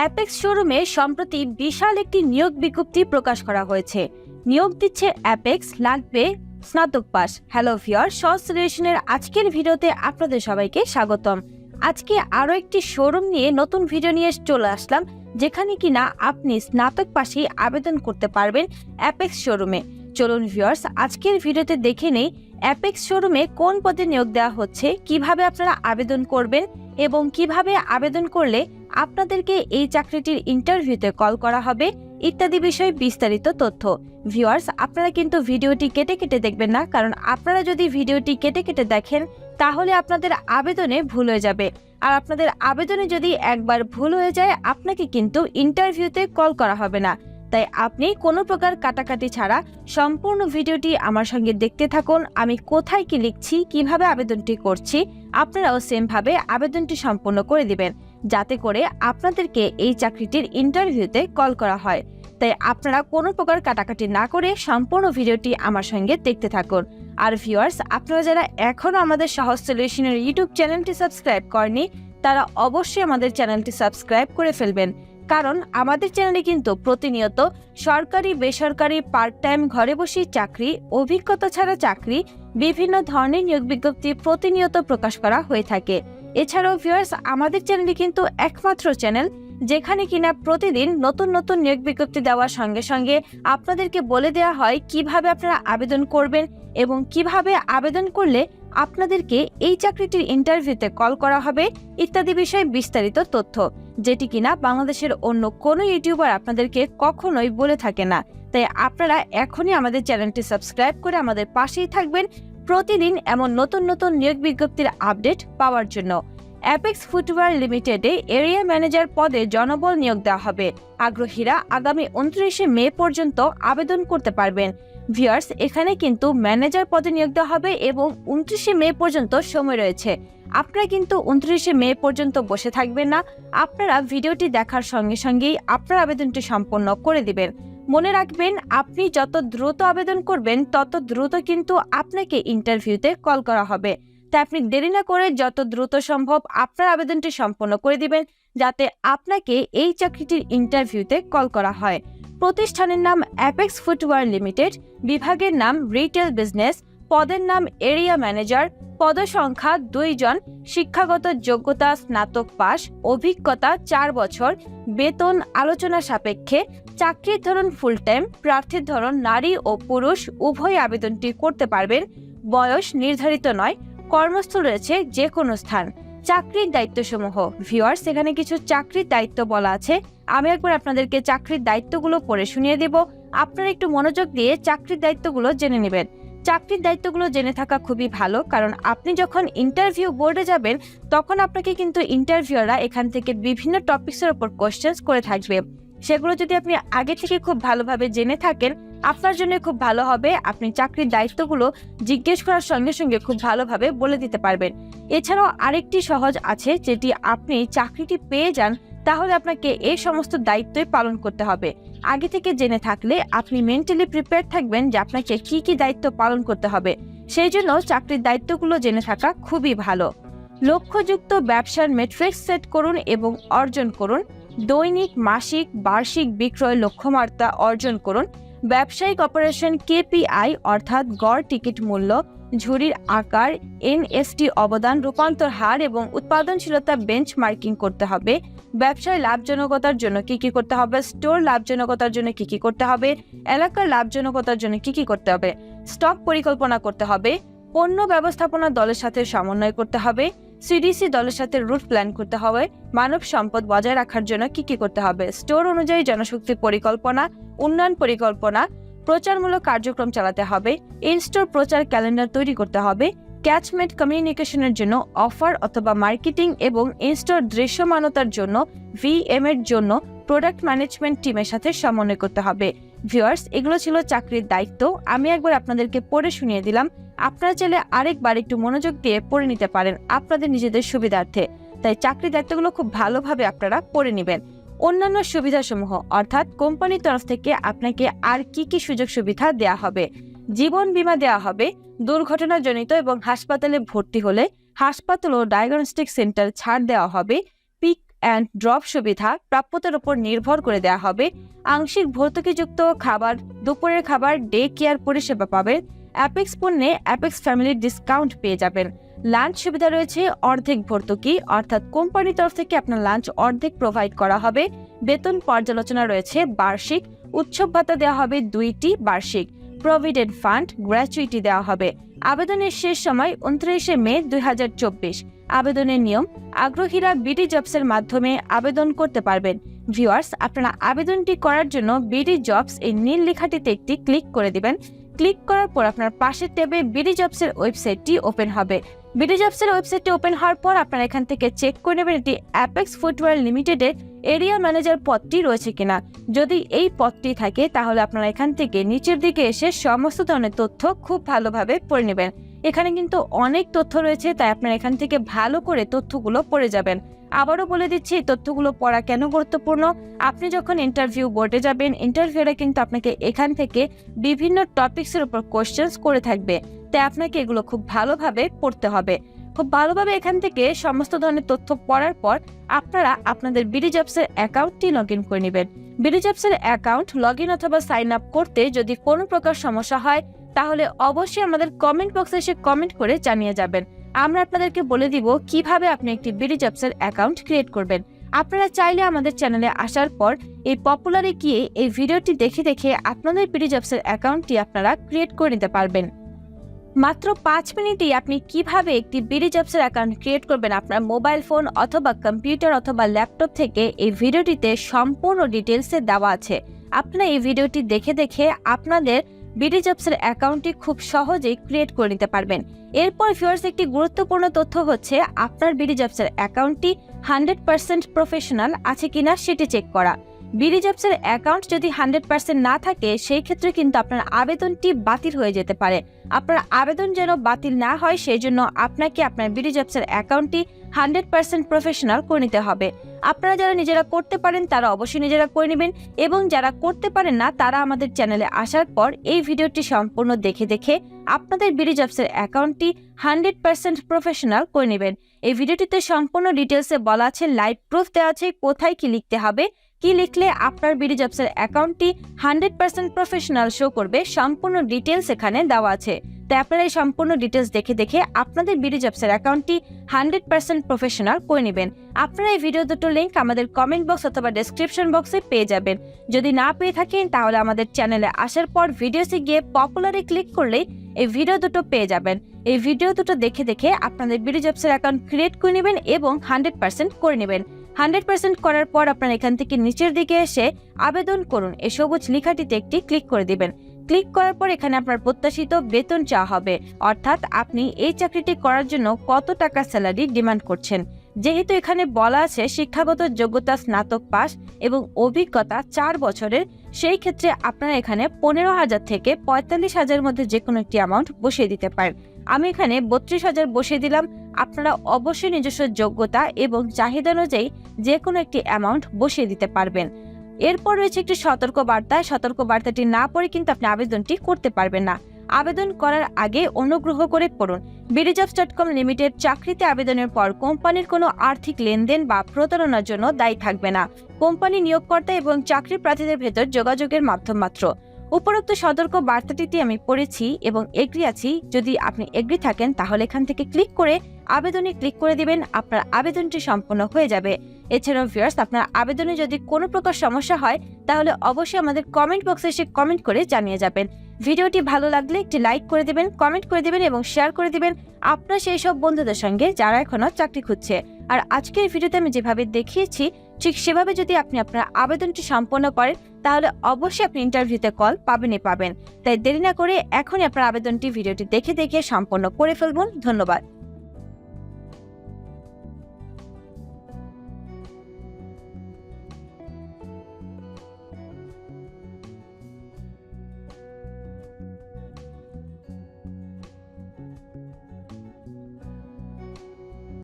Apex শোরুমে সম্প্রতি বিশাল একটি নিয়োগ বিজ্ঞপ্তি প্রকাশ করা হয়েছে। নিয়োগ দিচ্ছে অ্যাপেক্স লাগবে স্নাতক পাস। হ্যালো ভিওর সস সলিউশনের আজকের ভিডিওতে আপনাদের সবাইকে স্বাগতম। আজকে আরও একটি শোরুম নিয়ে নতুন ভিডিও নিয়ে চলে আসলাম, যেখানে কিনা আপনি স্নাতক পাশেই আবেদন করতে পারবেন অ্যাপেক্স শোরুমে চলুন ভিউয়ার্স আজকের ভিডিওতে দেখে নেই অ্যাপেক্স শোরুমে কোন পদে নিয়োগ দেওয়া হচ্ছে, কীভাবে আপনারা আবেদন করবেন এবং কীভাবে আবেদন করলে আপনাদেরকে এই চাকরিটির ইন্টারভিউতে কল করা হবে, ইত্যাদি বিষয়ে বিস্তারিত তথ্য। ভিউয়ার্স আপনারা কিন্তু ভিডিওটি কেটে কেটে দেখবেন না, কারণ আপনারা যদি ভিডিওটি কেটে কেটে দেখেন, তাহলে আপনাদের আবেদনে ভুল হয়ে যাবে। আর আপনাদের আবেদনে যদি একবার ভুল হয়ে যায়, আপনাকে কিন্তু ইন্টারভিউতে কল করা হবে না। তাই আপনি কোনো প্রকার কাটাকাটি ছাড়া সম্পূর্ণ ভিডিওটি আমার সঙ্গে দেখতে থাকুন, আমি কোথায় কি লিখছি, কীভাবে আবেদনটি করছি, আপনারাও সেমভাবে আবেদনটি সম্পূর্ণ করে দিবেন। যাতে করে আপনাদেরকে এই চাকরিটির ইন্টারভিউতে কল করা হয়। তাই আপনারা কোনো প্রকার কাটাকাটি না করে সম্পূর্ণ ভিডিওটি আমার সঙ্গে দেখতে থাকুন। আর ভিউয়ার্স, আপনারা যারা এখনও আমাদের সহজ সলিউশনের ইউটিউব চ্যানেলটি সাবস্ক্রাইব করেনি তারা অবশ্যই আমাদের চ্যানেলটি সাবস্ক্রাইব করে ফেলবেন। কারণ আমাদের চ্যানেলে কিন্তু প্রতিনিয়ত সরকারি, বেসরকারি পার্ট টাইম ঘরে বসে চাকরি, অভিজ্ঞতা ছাড়া চাকরি, বিভিন্ন ধরনের নিয়োগ বিজ্ঞপ্তি প্রতিনিয়ত প্রকাশ করা হয়ে থাকে। এছাড়াও ভিউয়ার্স আমাদের চ্যানেলটি কিন্তু একমাত্র চ্যানেল যেখানে কিনা প্রতিদিন নতুন নতুন নিয়োগ বিজ্ঞপ্তি দেওয়ার সঙ্গে সঙ্গে আপনাদেরকে বলে দেওয়া হয় কীভাবে আপনারা আবেদন করবেন এবং কীভাবে আবেদন করলে আপনাদেরকে এই চাকরিটির ইন্টারভিউতে কল করা হবে ইত্যাদি বিষয়ে বিস্তারিত তথ্য, যেটি কিনা বাংলাদেশের অন্য কোনো ইউটিউবার আপনাদেরকে কখনোই বলে থাকে না। তাই আপনারা এখনই আমাদের চ্যানেলটি সাবস্ক্রাইব করে আমাদের পাশেই থাকবেন প্রতিদিন এমন নতুন নতুন নিয়োগ বিজ্ঞপ্তির আপডেট পাওয়ার জন্য অ্যাপেক্স ফুটওয়্যার লিমিটেডে এরিয়া ম্যানেজার পদে জনবল নিয়োগ দেওয়া হবে। আগ্রহীরা আগামী উনত্রিশে মে পর্যন্ত আবেদন করতে পারবেন। ভিউয়ার্স এখানে কিন্তু ম্যানেজার পদে নিয়োগ দেওয়া হবে এবং উনত্রিশে মে পর্যন্ত সময় রয়েছে। আপনারা কিন্তু উনত্রিশে মে পর্যন্ত বসে থাকবেন না। আপনারা ভিডিওটি দেখার সঙ্গে সঙ্গেই আপনার আবেদনটি সম্পন্ন করে দিবেন। মনে রাখবেন, আপনি যত দ্রুত আবেদন করবেন, তত দ্রুত কিন্তু আপনাকে ইন্টারভিউতে কল করা হবে। তাই আপনি দেরি না করে যত দ্রুত সম্ভব আপনার আবেদনটি সম্পন্ন করে দিবেন, যাতে আপনাকে এই চাকরিটির ইন্টারভিউতে কল করা হয়। প্রতিষ্ঠানের নাম অ্যাপেক্স ফুটওয়্যার লিমিটেড বিভাগের নাম রিটেল বিজনেস পদের নাম এরিয়া ম্যানেজার, পদসংখ্যা দুইজন, শিক্ষাগত যোগ্যতা স্নাতক পাস অভিজ্ঞতা চার বছর, বেতন আলোচনা সাপেক্ষে, চাকরির ধরন ফুল টাইম প্রার্থীর ধরন নারী ও পুরুষ, উভয় আবেদনটি করতে পারবেন, বয়স নির্ধারিত নয় কর্মস্থল রয়েছে যে কোনো স্থান। চাকরির দায়িত্বসমূহ। ভিউয়ার্স এখানে কিছু চাকরির দায়িত্ব বলা আছে। আমি একবার আপনাদেরকে চাকরির দায়িত্বগুলো পড়ে শুনিয়ে দেব। আপনারা একটু মনোযোগ দিয়ে চাকরির দায়িত্বগুলো জেনে নেবেন। চাকরির দায়িত্বগুলো জেনে থাকা খুবই ভালো, কারণ আপনি যখন ইন্টারভিউ বোর্ডে যাবেন, তখন আপনাকে কিন্তু ইন্টারভিউরা এখান থেকে বিভিন্ন টপিক্সের ওপর কোশ্চেন্স করে থাকবে। সেগুলো যদি আপনি আগে থেকে খুব ভালোভাবে জেনে থাকেন, আপনার জন্য খুব ভালো হবে। আপনি চাকরির দায়িত্বগুলো জিজ্ঞেস করার সঙ্গে সঙ্গে খুব ভালোভাবে বলে দিতে পারবেন। এছাড়াও আরেকটি সহজ আছে, যেটি আপনি চাকরিটি পেয়ে যান তাহলে আপনাকে এই সমস্ত দায়িত্বই পালন করতে হবে। আগে থেকে জেনে থাকলে আপনি মেন্টালি প্রিপেয়ার থাকবেন যে আপনাকে কি কি দায়িত্ব পালন করতে হবে। সেই জন্য চাকরির দায়িত্বগুলো জেনে থাকা খুবই ভালো। লক্ষ্যযুক্ত ব্যবসার মেট্রিক্স সেট করুন এবং অর্জন করুন। দৈনিক, মাসিক, বার্ষিক বিক্রয় লক্ষ্যমাত্রা অর্জন করুন। ব্যবসায়িক অপারেশন কেপিআই অর্থাৎ গড় টিকিট মূল্য ঝুড়ির আকার, এনএসটি অবদান, রূপান্তর হার এবং উৎপাদনশীলতা বেঞ্চ মার্কিং করতে হবে। ব্যবসায় লাভজনকতার জন্য কি কি করতে হবে? স্টোর লাভজনকতার জন্য কি কি করতে হবে? এলাকার লাভজনকতার জন্য কি কি করতে হবে? স্টক পরিকল্পনা করতে হবে। পণ্য ব্যবস্থাপনা দলের সাথে সমন্বয় করতে হবে। সিডিসি দলের সাথে রুট প্ল্যান করতে হবে। মানব সম্পদ বজায় রাখার জন্য কি কি করতে হবে? স্টোর অনুযায়ী জনশক্তি পরিকল্পনা, উন্নয়ন পরিকল্পনা প্রচারমূলক কার্যক্রম চালাতে হবে ইনস্টোর প্রচার ক্যালেন্ডার তৈরি করতে হবে ক্যাচমেন্ট কমিউনিকেশনের জন্য অফার অথবা মার্কেটিং এবং ইনস্টোর দৃশ্যমানতার জন্য ভিএম এর জন্য প্রোডাক্ট ম্যানেজমেন্ট টিমের সাথে সমন্বয় করতে হবে। ভিউয়ার্স এগুলো ছিল চাকরির দায়িত্ব, আমি একবার আপনাদেরকে পড়ে শুনিয়ে দিলাম। আপনারা চাইলে আরেকবার একটু মনোযোগ দিয়ে পড়ে নিতে পারেন আপনাদের নিজেদের সুবিধার্থে। তাই চাকরির দায়িত্বগুলো খুব ভালোভাবে আপনারা পড়ে নেবেন। অন্যান্য সুবিধাসমূহ, অর্থাৎ কোম্পানির তরফ থেকে আপনাকে আর কি কি সুযোগ সুবিধা দেওয়া হবে? জীবন বীমা দেওয়া হবে, দুর্ঘটনাজনিত এবং হাসপাতালে ভর্তি হলে হাসপাতাল ও ডায়াগনস্টিক সেন্টার ছাড় দেওয়া হবে পিক অ্যান্ড ড্রপ সুবিধা প্রাপ্যতার উপর নির্ভর করে দেওয়া হবে, আংশিক ভর্তুকিযুক্ত খাবার, দুপুরের খাবার ডে কেয়ার পরিষেবা পাবেন অ্যাপেক্স পণ্যে অ্যাপেক্স ফ্যামিলির ডিসকাউন্ট পেয়ে যাবেন। লাঞ্চ সুবিধা রয়েছে অর্ধেক ভর্তুকি, অর্থাৎ কোম্পানির তরফ থেকে আপনার লাঞ্চ অর্ধেক প্রোভাইড করা হবে। বেতন পর্যালোচনা রয়েছে বার্ষিক, উৎসব ভাতা দেওয়া হবে দুইটি বার্ষিক। প্রভিডেন্ট ফান্ড গ্র্যাচুইটি দেওয়া হবে। আবেদনের শেষ সময় উনত্রিশে মে দুই হাজার চব্বিশ। আবেদনের নিয়ম, আগ্রহীরা বিডি জবসের মাধ্যমে আবেদন করতে পারবেন। ভিউয়ার্স আপনারা আবেদনটি করার জন্য বিডি জবস এই নীল লেখাটিতে একটি ক্লিক করে দিবেন। ক্লিক করার পর আপনার পাশের ট্যাবে বিডি জবসের ওয়েবসাইটটি ওপেন হবে। বিডি জবসের ওয়েবসাইটটি ওপেন হওয়ার পর আপনারা এখান থেকে চেক করে নেবেন এটি অ্যাপেক্স ফুটওয়্যার লিমিটেডের এরিয়া ম্যানেজার পদটি রয়েছে কিনা। যদি এই পদটি থাকে, তাহলে আপনারা এখান থেকে নিচের দিকে এসে সমস্ত ধরনের তথ্য খুব ভালোভাবে পড়ে নেবেন। এখানে কিন্তু অনেক তথ্য রয়েছে, তাই আপনারা এখান থেকে ভালো করে তথ্যগুলো পড়ে যাবেন। আবারও বলে দিচ্ছি, এই তথ্যগুলো পড়া কেন গুরুত্বপূর্ণ? আপনি যখন ইন্টারভিউ বোর্ডে যাবেন ইন্টারভিউরা কিন্তু আপনাকে এখান থেকে বিভিন্ন টপিকসের উপর কোশ্চেন্স করে থাকবে। তাই আপনাকে এগুলো খুব ভালোভাবে পড়তে হবে। খুব ভালোভাবে এখান থেকে সমস্ত ধরনের তথ্য পড়ার পর আপনারা আপনাদের বিডি জবসের অ্যাকাউন্টটি লগ ইন করে নেবেন। বিডি জবসের অ্যাকাউন্ট লগ ইন অথবা সাইন আপ করতে যদি কোনো প্রকার সমস্যা হয়, তাহলে অবশ্যই আমাদের কমেন্ট বক্সে এসে কমেন্ট করে জানিয়ে যাবেন। আমরা আপনাদেরকে বলে দিব কীভাবে আপনি একটি বিডি জবসের অ্যাকাউন্ট ক্রিয়েট করবেন। আপনারা চাইলে আমাদের চ্যানেলে আসার পর এই পপুলারে গিয়ে এই ভিডিওটি দেখে দেখে আপনাদের বিডি জবসের অ্যাকাউন্টটি আপনারা ক্রিয়েট করে নিতে পারবেন। মাত্র পাঁচ মিনিটেই আপনি কীভাবে একটি বিডি জবসের অ্যাকাউন্ট ক্রিয়েট করবেন আপনার মোবাইল ফোন অথবা কম্পিউটার অথবা ল্যাপটপ থেকে এই ভিডিওটিতে সম্পূর্ণ ডিটেলসে দেওয়া আছে। আপনারা এই ভিডিওটি দেখে দেখে আপনাদের বিডি জবসের অ্যাকাউন্টটি খুব সহজেই ক্রিয়েট করে নিতে পারবেন। এরপর ভিউয়ার্স, একটি গুরুত্বপূর্ণ তথ্য হচ্ছে, আপনার বিডি জবসের অ্যাকাউন্টটি হান্ড্রেড পার্সেন্ট প্রফেশনাল আছে কিনা সেটি চেক করা। বিডি জবসের অ্যাকাউন্ট যদি হান্ড্রেড পার্সেন্ট না থাকে, সেই ক্ষেত্রে কিন্তু আপনার আবেদনটি বাতিল হয়ে যেতে পারে। আপনার আবেদন যেন বাতিল না হয়, সেই জন্য আপনাকে আপনার বিডি জবসের অ্যাকাউন্টটি হান্ড্রেড পার্সেন্ট প্রফেশনাল করে নিতে হবে। আপনারা যারা নিজেরা করতে পারেন, তারা অবশ্যই নিজেরা করে নেবেন এবং যারা করতে পারেন না, তারা আমাদের চ্যানেলে আসার পর এই ভিডিওটি সম্পূর্ণ দেখে দেখে আপনাদের বিডি জবসের অ্যাকাউন্টটি হান্ড্রেড পার্সেন্ট প্রফেশনাল করে নেবেন। এই ভিডিওটিতে সম্পূর্ণ ডিটেলসে বলা আছে, লাইভ প্রুফ দেওয়া আছে, কোথায় কি লিখতে হবে, কি লিখলে আপনার বিডি জবসের অ্যাকাউন্টটি হান্ড্রেড পার্সেন্ট প্রফেশনাল শো করবে, সম্পূর্ণ ডিটেলস এখানে দেওয়া আছে। তাই আপনারা এই সম্পূর্ণ ডিটেলস দেখে দেখে আপনাদের বিডি জবসের অ্যাকাউন্টটি হান্ড্রেড পার্সেন্ট প্রফেশনাল করে নেবেন। আপনারা এই ভিডিও দুটো লিঙ্ক আমাদের কমেন্ট বক্স অথবা ডেসক্রিপশন বক্সে পেয়ে যাবেন। যদি না পেয়ে থাকেন, তাহলে আমাদের চ্যানেলে আসার পর ভিডিওসে গিয়ে পপুলারে ক্লিক করলেই এই ভিডিও দুটো পেয়ে যাবেন। এই ভিডিও দুটো দেখে দেখে আপনাদের বিডি জবসের অ্যাকাউন্ট ক্রিয়েট করে নেবেন এবং হান্ড্রেড পার্সেন্ট করে নেবেন। হান্ড্রেড পার্সেন্ট করার পর আপনারা এখান থেকে নিচের দিকে এসে আবেদন করুন। এই সবুজ লেখাটিতে একটি ক্লিক করে দিবেন। ক্লিক করার পর এখানে আপনার প্রত্যাশিত বেতন চাওয়া হবে। অর্থাৎ আপনি এই চাকরিটি করার জন্য কত টাকা স্যালারি ডিমান্ড করছেন? যেহেতু এখানে বলা আছে শিক্ষাগত যোগ্যতা স্নাতক পাস এবং অভিজ্ঞতা চার বছরের, সেই ক্ষেত্রে আপনারা এখানে পনেরো হাজার থেকে পঁয়তাল্লিশ হাজারের মধ্যে যে কোনো একটি অ্যামাউন্ট বসিয়ে দিতে পারেন। আমি এখানে বত্রিশ হাজার বসিয়ে দিলাম। আপনারা অবশ্যই নিজস্ব যোগ্যতা এবং চাহিদা অনুযায়ী যে কোনো একটি অ্যামাউন্ট বসিয়ে দিতে পারবেন। এরপর রয়েছে একটি সতর্ক বার্তা সতর্ক বার্তাটি না পড়ে কিন্তু আপনি আবেদনটি করতে পারবেন না। আবেদন করার আগে অনুগ্রহ করে পড়ুন। বিডিজবস ডট কম লিমিটেড চাকরিতে আবেদনের পর কোম্পানির কোনো আর্থিক লেনদেন বা প্রতারণার জন্য দায়ী থাকবে না। কোম্পানি নিয়োগকর্তা এবং চাকরি প্রার্থীদের ভেতর যোগাযোগের মাধ্যম মাত্র। উপরোক্ত সতর্ক বার্তাটিতে আমি পড়েছি এবং এগ্রি আছি। যদি আপনি এগ্রি থাকেন তাহলে এখান থেকে ক্লিক করে আবেদনে ক্লিক করে দিবেন, আপনার আবেদনটি সম্পন্ন হয়ে যাবে। এছাড়াও ভিউয়ার্স আপনার আবেদনে যদি কোনো প্রকার সমস্যা হয়, তাহলে অবশ্যই আমাদের কমেন্ট বক্সে এসে কমেন্ট করে জানিয়ে যাবেন। ভিডিওটি ভালো লাগলে একটি লাইক করে দিবেন কমেন্ট করে দিবেন এবং শেয়ার করে দিবেন আপনার সেই সব বন্ধুদের সঙ্গে যারা এখনও চাকরি খুঁজছে। আর আজকের ভিডিওতে আমি যেভাবে দেখিয়েছি, ঠিক সেভাবে যদি আপনি আপনার আবেদনটি সম্পন্ন করেন, তাহলে অবশ্যই আপনি ইন্টারভিউতে কল পাবেনই পাবেন। তাই দেরি না করে এখনই আপনার আবেদনটি ভিডিওটি দেখে দেখে সম্পন্ন করে ফেলবুন ধন্যবাদ।